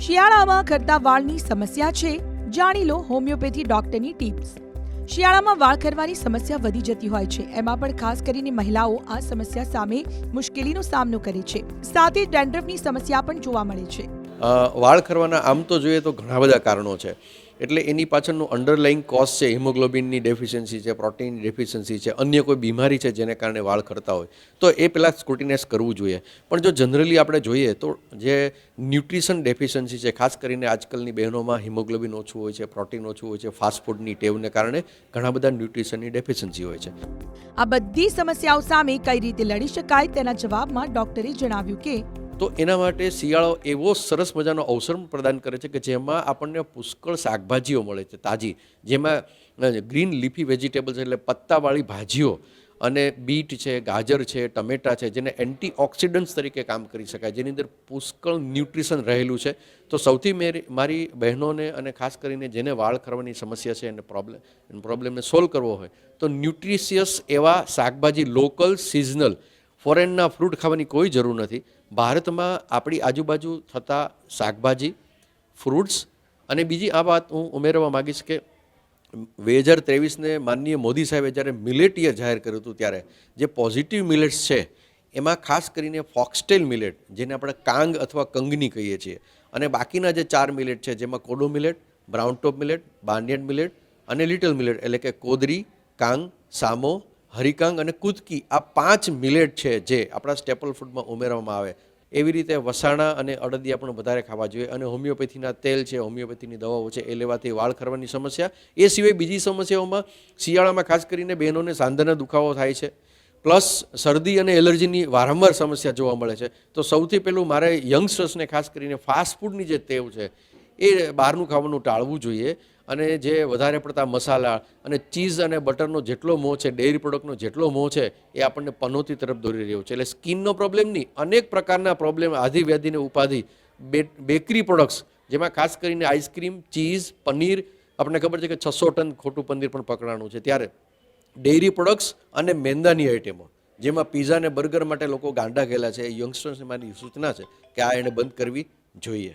શિયાળામાં ખરતા વાળની સમસ્યા છે. જાણી લો હોમિયોપેથી ડોક્ટરની ટિપ્સ. શિયાળામાં વાળ ખરવાની સમસ્યા વધી જતી હોય છે. એમાં પણ ખાસ કરીને મહિલાઓ આ સમસ્યા સામે મુશ્કેલીનો સામનો કરે છે. સાથે ડેન્ડ્રફની સમસ્યા પણ જોવા મળે છે. વાળ ખરવાના આમ તો જોઈએ તો ઘણા બધા કારણો છે. એટલે એની પાછળનું અંડરલાઇંગ કોઝ છે, હિમોગ્લોબિનની ડેફિશિયન્સી છે, પ્રોટીનની ડેફિશિયન્સી છે, અન્ય કોઈ બીમારી છે જેને કારણે વાળ ખરતા હોય. તો એ પહેલાં સ્ક્રુટિનાઇઝ કરવું જોઈએ. પણ જો જનરલી આપણે જોઈએ તો જે ન્યુટ્રિશન ડેફિશિયન્સી છે, ખાસ કરીને આજકાલની બહેનોમાં હિમોગ્લોબિન ઓછું હોય છે, પ્રોટીન ઓછું હોય છે ફાસ્ટફૂડની ટેવને કારણે ઘણા બધા ન્યુટ્રિશનની ડેફિશિયન્સી હોય છે. આ બધી સમસ્યાઓ સામે કઈ રીતે લડી શકાય તેના જવાબમાં ડોક્ટરે જણાવ્યું કે તો એના માટે શિયાળો એવો સરસ મજાનો અવસર પ્રદાન કરે છે કે જેમાં આપણને પુષ્કળ શાકભાજીઓ મળે છે, તાજી. જેમાં ગ્રીન લીફી વેજીટેબલ્સ એટલે પત્તાવાળી ભાજીઓ અને બીટ છે, ગાજર છે, ટમેટા છે, જેને એન્ટીઓક્સિડન્ટ્સ તરીકે કામ કરી શકાય. જેની અંદર પુષ્કળ ન્યુટ્રિશન રહેલું છે. તો સૌથી મેરી, મારી બહેનોને અને ખાસ કરીને જેને વાળ ખરવાની સમસ્યા છે એને પ્રોબ્લેમ પ્રોબ્લેમને સોલ્વ કરવો હોય, તો ન્યુટ્રિશિયસ એવા શાકભાજી લોકલ, સિઝનલ ફોરેનના ફ્રૂટ ખાવાની કોઈ જરૂર નથી. ભારતમાં આપણી આજુબાજુ થતા શાકભાજી, ફ્રૂટ્સ અને બીજી આ વાત હું ઉમેરવા માગીશ કે બે હજાર ત્રેવીસને માનનીય મોદી સાહેબે જ્યારે મિલેટ યર જાહેર કર્યું હતું ત્યારે, જે પોઝિટિવ મિલેટ્સ છે, એમાં ખાસ કરીને ફોક્સટેલ મિલેટ જેને આપણે કાંગ અથવા કંગની કહીએ છીએ અને બાકીના જે ચાર મિલેટ છે, જેમાં kodo millet brown top millet barnyard millet અને લિટલ મિલેટ એટલે કે કોદરી, કાંગ, સામો હરિકાંગ અને કુદકી આ પાંચ મિલેટ છે જે આપણા સ્ટેપલ ફૂડમાં ઉમેરવામાં આવે. એવી રીતે વસાણા અને અડદિયા પણ વધારે ખાવા જોઈએ અને હોમિયોપેથીના તેલ છે, હોમિયોપેથીની દવાઓ છે, એ લેવાથી વાળ ખરવાની સમસ્યા. એ સિવાય બીજી સમસ્યાઓમાં શિયાળામાં ખાસ કરીને બહેનોને સાંધાના દુખાવો થાય છે. પ્લસ શરદી અને એલર્જીની વારંવાર સમસ્યા જોવા મળે છે. તો સૌથી પહેલું મારે યંગસ્ટર્સને ખાસ કરીને ફાસ્ટ ફૂડની જે ટેવ છે, એ બહારનું ખાવાનું ટાળવું જોઈએ. અને જે વધારે પડતા મસાલા અને ચીઝ અને બટરનો જેટલો મોહ છે, ડેરી પ્રોડક્ટનો જેટલો મોહ છે, એ આપણને પનોતી તરફ દોરી રહ્યો છે. એટલે સ્કિનનો પ્રોબ્લેમ નહીં, અનેક પ્રકારના પ્રોબ્લેમ આધિવ્યાધિને ઉપાધિ બેકરી પ્રોડક્ટ્સ, જેમાં ખાસ કરીને આઈસ્ક્રીમ, ચીઝ, પનીર, આપણને ખબર છે કે છસો ટન ખોટું પનીર પણ પકડાણું છે. ત્યારે ડેરી પ્રોડક્ટ્સ અને મેંદાની આઇટમો જેમાં પીઝા અને બર્ગર માટે લોકો ગાંડા ગયેલા છે. એ યંગસ્ટર્સને મારી સૂચના છે કે આ એને બંધ કરવી જોઈએ.